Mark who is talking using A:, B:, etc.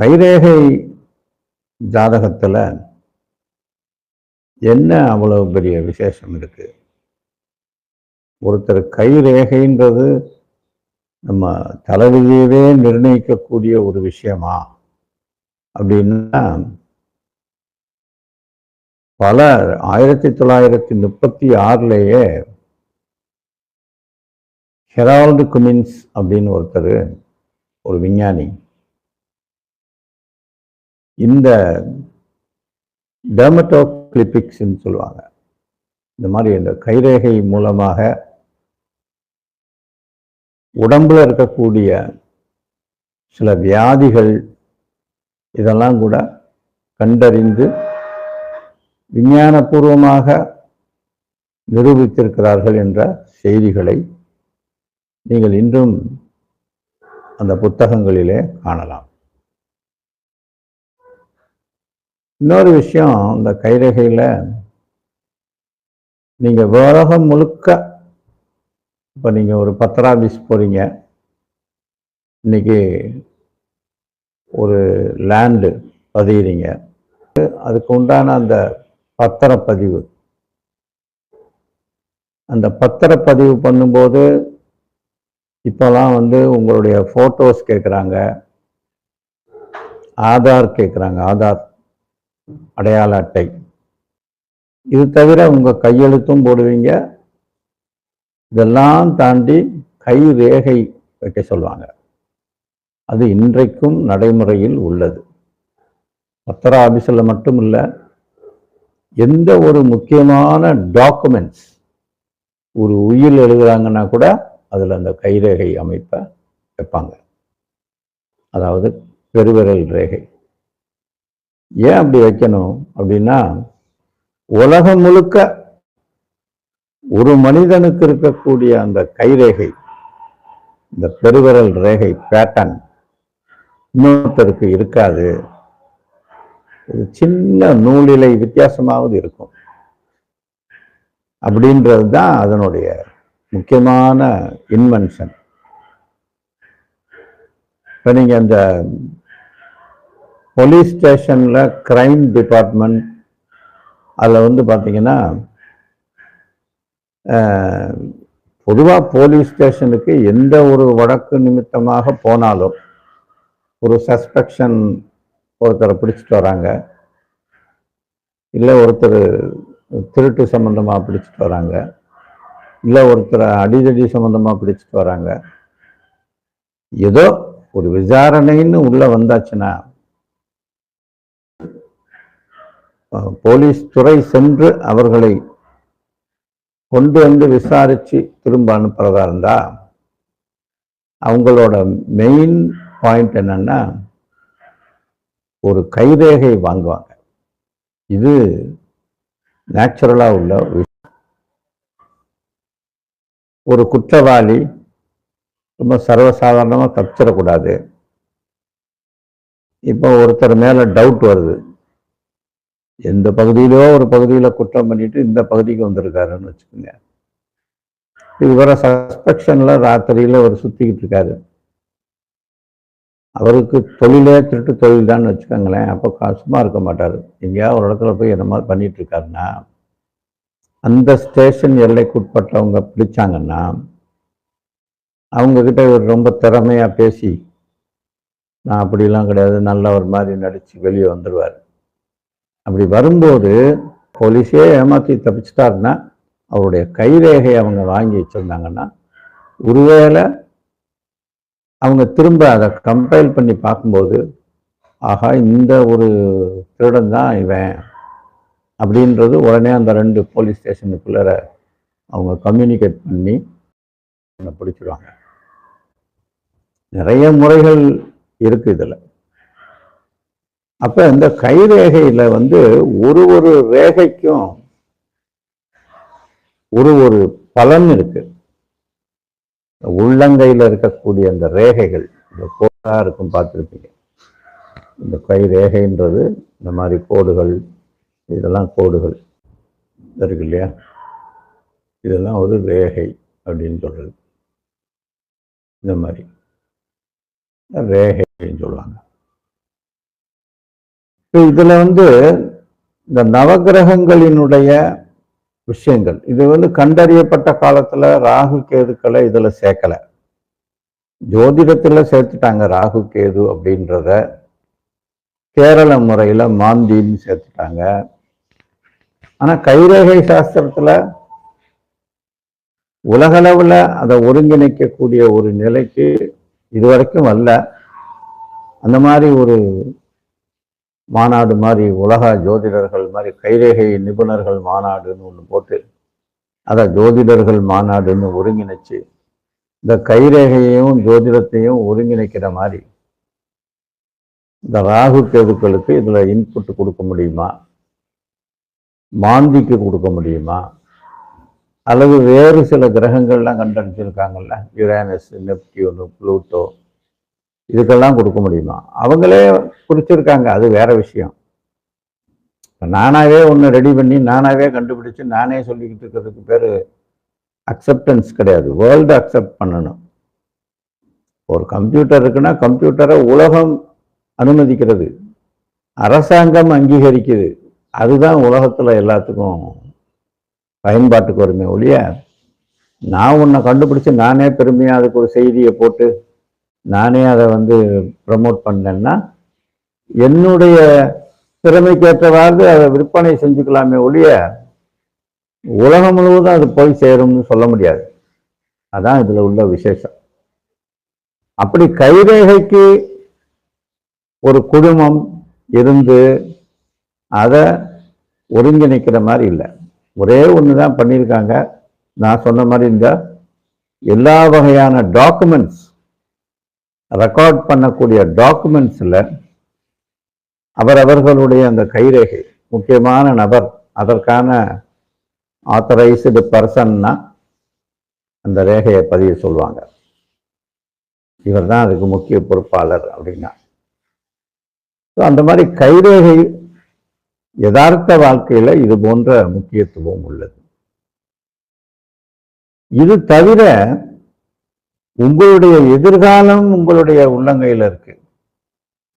A: கைரேகை ஜாதகத்தில் என்ன அவ்வளவு பெரிய விசேஷம் இருக்கு? ஒருத்தர் கைரேகைன்றது நம்ம தலைவிதியவே நிர்ணயிக்கக்கூடிய ஒரு விஷயமா? அப்படின்னா பல ஆயிரத்தி தொள்ளாயிரத்தி முப்பத்தி ஆறுலேயே ஹெரால்டு குமின்ஸ் அப்படின்னு ஒருத்தர் ஒரு விஞ்ஞானி இந்த டெர்மட்டோகிளிபிக்ஸ்ன்னு சொல்லுவாங்க. இந்த மாதிரி இந்த கைரேகை மூலமாக உடம்புல இருக்கக்கூடிய சில வியாதிகள் இதெல்லாம் கூட கண்டறிந்து விஞ்ஞானபூர்வமாக நிரூபித்திருக்கிறார்கள் என்ற செய்திகளை நீங்கள் இன்றும் அந்த புத்தகங்களிலே காணலாம். இன்னொரு விஷயம் இந்த கைரேகையில் நீங்கள் உலகம் முழுக்க இப்போ நீங்கள் ஒரு பத்திர ஆஃபீஸ் போகிறீங்க இன்னைக்கு ஒரு லேண்டு பதிகிறீங்க அதுக்கு உண்டான அந்த பத்திரப்பதிவு. அந்த பத்திரப்பதிவு பண்ணும்போது இப்போலாம் வந்து உங்களுடைய ஃபோட்டோஸ் கேட்குறாங்க ஆதார் கேட்குறாங்க ஆதார். அடையாள அட்டை. இது தவிர உங்கள் கையெழுத்தும் போடுவீங்க. இதெல்லாம் தாண்டி கை ரேகை வைக்க சொல்லுவாங்க. அது இன்றைக்கும் நடைமுறையில் உள்ளது. பத்திர ஆஃபீஸில் மட்டும் இல்லை எந்த ஒரு முக்கியமான டாக்குமெண்ட்ஸ் ஒரு உயில் எழுதுறாங்கன்னா கூட அதில் அந்த கைரேகை அமைப்பை வைப்பாங்க. அதாவது பெருவிரல் ரேகை. ஏன் அப்படி வைக்கணும் அப்படின்னா உலகம் முழுக்க ஒரு மனிதனுக்கு இருக்கக்கூடிய அந்த கைரேகை இந்த பெருவிரல் ரேகை பேட்டர்ன் இன்னொருத்தருக்கு இருக்காது. ஒரு சின்ன நூலிலை வித்தியாசமாவது இருக்கும். அப்படின்றது தான் அதனுடைய முக்கியமான இன்வென்ஷன் இப்போ நீங்கள் அந்த போலீஸ் ஸ்டேஷனில் க்ரைம் டிபார்ட்மெண்ட் அதில் வந்து பார்த்தீங்கன்னா பொதுவாக போலீஸ் ஸ்டேஷனுக்கு எந்த ஒரு வழக்கு நிமித்தமாக போனாலும் ஒரு சஸ்பெக்ஷன் ஒருத்தரை பிடிச்சிட்டு வராங்க. இல்லை ஒருத்தர் திருட்டு சம்மந்தமாக பிடிச்சிட்டு வராங்க. இல்லை ஒருத்தரை அடிதடி சம்மந்தமாக பிடிச்சிட்டு வராங்க. ஏதோ ஒரு விசாரணைன்னு உள்ளே வந்தாச்சுன்னா போலீஸ் துறை சென்று அவர்களை கொண்டு வந்து விசாரித்து திரும்ப அனுப்புறதா இருந்தா அவங்களோட மெயின் பாயிண்ட் என்னன்னா ஒரு கைரேகை வாங்குவாங்க. இது நேச்சுரலாக உள்ள விஷயம். ஒரு குற்றவாளி ரொம்ப சர்வசாதாரணமாக தப்பிச்சிடக்கூடாது. இப்போ ஒருத்தர் மேலே டவுட் வருது. எந்த பகுதியிலோ ஒரு பகுதியில் குற்றம் பண்ணிட்டு இந்த பகுதிக்கு வந்திருக்காருன்னு வச்சுக்கோங்க. இவரை சஸ்பெக்ஷனில் ராத்திரியில் அவர் சுற்றிக்கிட்டு இருக்காரு. அவருக்கு தொழிலே திருட்டு தொழில் தான் வச்சுக்கோங்களேன். அப்போ சும்மா இருக்க மாட்டார். எங்கேயாவது ஒரு இடத்துல போய் என்ன மாதிரி பண்ணிட்டு இருக்காருன்னா அந்த ஸ்டேஷன் எல்லைக்குட்பட்டவங்க பிடிச்சாங்கன்னா அவங்கக்கிட்ட இவர் ரொம்ப திறமையாக பேசி நான் அப்படிலாம் கிடையாது. நல்ல ஒரு மாதிரி நடித்து வெளியே வந்துடுவார் அப்படி வரும்போது போலீஸே ஏமாற்றி தப்பிச்சிட்டாருன்னா அவருடைய கைரேகை அவங்க வாங்கி வச்சுருந்தாங்கன்னா ஒருவேளை அவங்க திரும்ப அதை கம்பைல் பண்ணி பார்க்கும்போது ஆகா இந்த ஒரு திருடன் தான் இவன் அப்படின்றது உடனே அந்த ரெண்டு போலீஸ் ஸ்டேஷனுக்குள்ளார அவங்க கம்யூனிகேட் பண்ணி பிடிச்சிடுவாங்க. நிறைய முறைகள் இருக்குது இதில். அப்போ இந்த கைரேகையில் வந்து ஒரு ஒரு ரேகைக்கும் ஒரு ஒரு பலன் இருக்கு. உள்ளங்கையில் இருக்கக்கூடிய அந்த ரேகைகள் இந்த கோடாக இருக்கும் பார்த்துருப்பீங்க. இந்த கை ரேகைன்றது இந்த மாதிரி கோடுகள் இதெல்லாம் கோடுகள். இருக்கு இல்லையா? இதெல்லாம் ஒரு ரேகை அப்படின்னு சொல்றது. இந்த மாதிரி. ரேகை அப்படின்னு சொல்லுவாங்க. இப்போ இதுல வந்து இந்த நவக்கிரகங்களினுடைய விஷயங்கள் இது வந்து கண்டறியப்பட்ட காலத்துல ராகு கேதுக்களை இதில் சேர்க்கல. ஜோதிடத்துல சேர்த்துட்டாங்க ராகு கேது அப்படின்றத. கேரள முறையில் மாந்தின்னு சேர்த்துட்டாங்க. ஆனா கைரேகை சாஸ்திரத்துல உலகளவுல அதை ஒருங்கிணைக்கக்கூடிய ஒரு நிலைக்கு இதுவரைக்கும் வரல. அந்த மாதிரி ஒரு மாநாடு மாதிரி உலக ஜோதிடர்கள் மாதிரி கைரேகை நிபுணர்கள் மாநாடுன்னு ஒன்று போட்டு அதை ஜோதிடர்கள் மாநாடுன்னு ஒருங்கிணைச்சு இந்த கைரேகையையும் ஜோதிடத்தையும் ஒருங்கிணைக்கிற மாதிரி இந்த ராகு கேதுக்களுக்கு இதில் இன்புட் கொடுக்க முடியுமா? மாந்திக்கு கொடுக்க முடியுமா? அல்லது வேறு சில கிரகங்கள்லாம் கண்டறிஞ்சிருக்காங்கல்ல யுரேனஸ் நெப்டியூனு ப்ளூட்டோ இதுக்கெல்லாம் கொடுக்க முடியுமா? அவங்களே குறிச்சிருக்காங்க அது வேற விஷயம். இப்போ நானாவே ஒன்று ரெடி பண்ணி நானாவே கண்டுபிடிச்சு நானே சொல்லிக்கிட்டு இருக்கிறதுக்கு பேர் அக்செப்டன்ஸ் கிடையாது. வேர்ல்டு அக்செப்ட் பண்ணணும். ஒரு கம்ப்யூட்டர் இருக்குன்னா கம்ப்யூட்டரை உலகம் அனுமதிக்கிறது. அரசாங்கம் அங்கீகரிக்குது. அதுதான் உலகத்துல எல்லாத்துக்கும் பயன்பாட்டுக்கு வருமே ஒழிய நான் உன்னை கண்டுபிடிச்சு நானே பெருமையாக அதுக்கு ஒரு செய்தியை போட்டு நானே அதை வந்து ப்ரமோட் பண்ணேன்னா என்னுடைய திறமைக்கேற்றவாறு அதை விற்பனை செஞ்சுக்கலாமே ஒழிய உலகம் முழுவதும் அது போய் சேரும்னு சொல்ல முடியாது. அதான் இதில் உள்ள விசேஷம். அப்படி கைரேகைக்கு ஒரு குடும்பம் இருந்து அதை ஒருங்கிணைக்கிற மாதிரி இல்லை. ஒரே ஒன்று தான் பண்ணியிருக்காங்க. நான் சொன்ன மாதிரி இந்த எல்லா வகையான டாக்குமெண்ட்ஸ் ரெக்கார்ட் பண்ணக்கூடிய டாக்குமெண்ட்ஸில் அவரவர்களுடைய அந்த கைரேகை முக்கியமான நபர் அதற்கான ஆத்தரைஸ்டு பர்சன்னா அந்த ரேகையை பதிய சொல்லுவாங்க. இவர் தான் அதுக்கு முக்கிய பொறுப்பாளர் அப்படின்னா. ஸோ அந்த மாதிரி கைரேகை யதார்த்த வாழ்க்கையில இது போன்ற முக்கியத்துவம் உள்ளது. இது தவிர உங்களுடைய எதிர்காலம் உங்களுடைய உள்ளங்கையில இருக்கு.